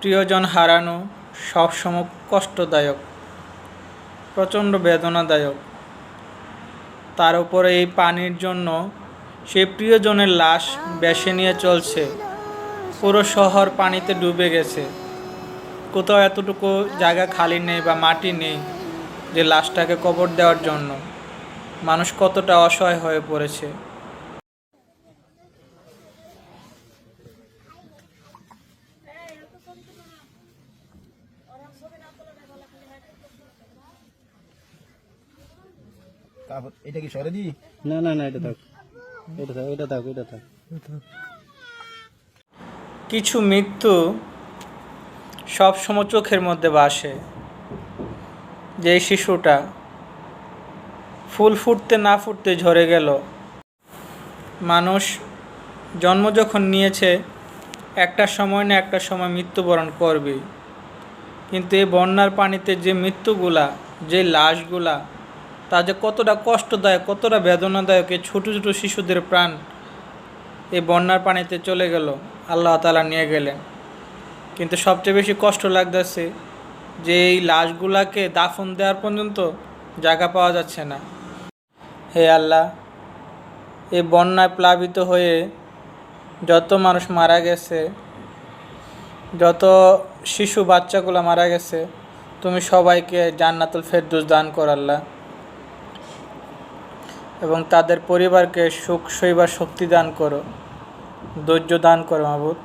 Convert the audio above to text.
প্রিয়জন হারানো সবসময় কষ্টদায়ক, প্রচণ্ড বেদনাদায়ক। তার উপরে এই পানির জন্য সে প্রিয়জনের লাশ বেছে নিয়ে চলছে। পুরো শহর পানিতে ডুবে গেছে। কোথাও এতটুকু জায়গা খালি নেই বা মাটি নেই যে লাশটাকে কবর দেওয়ার জন্য। মানুষ কতটা অসহায় হয়ে পড়েছে। তারপর এটা কি সরে দি? না না না এটা থাক। এটা থাক এটা থাক এটা থাক। কিছু মৃত্যু সবসময় চোখের মধ্যে বাসে যে শিশুটা ফুল ফুটতে না ফুটতে ঝরে গেল। মানুষ জন্ম যখন নিয়েছে একটা সময় না একটা সময় মৃত্যুবরণ করবেই। কিন্তু এই বন্যার পানিতে যে মৃত্যুগুলা যে লাশগুলা তা যে কতটা কষ্টদায়ক, কতটা বেদনাদায়ক এই ছোটো ছোটো শিশুদের প্রাণ এই বন্যার পানিতে চলে গেল। আল্লাহ তালা নিয়ে গেলেন। কিন্তু সবচেয়ে বেশি কষ্ট লাগতেছে যে এই লাশগুলাকে দাফন দেওয়ার পর্যন্ত জায়গা পাওয়া যাচ্ছে না। হে আল্লাহ, এই বন্যায় প্লাবিত হয়ে যত মানুষ মারা গেছে, যত শিশু বাচ্চাগুলো মারা গেছে, তুমি সবাইকে জান্নাতুল ফেরদুস দান কর আল্লাহ। এবং তাদের পরিবারকে সুখ সইবার শক্তি দান করো ধৈর্য দান করো মাহবুদ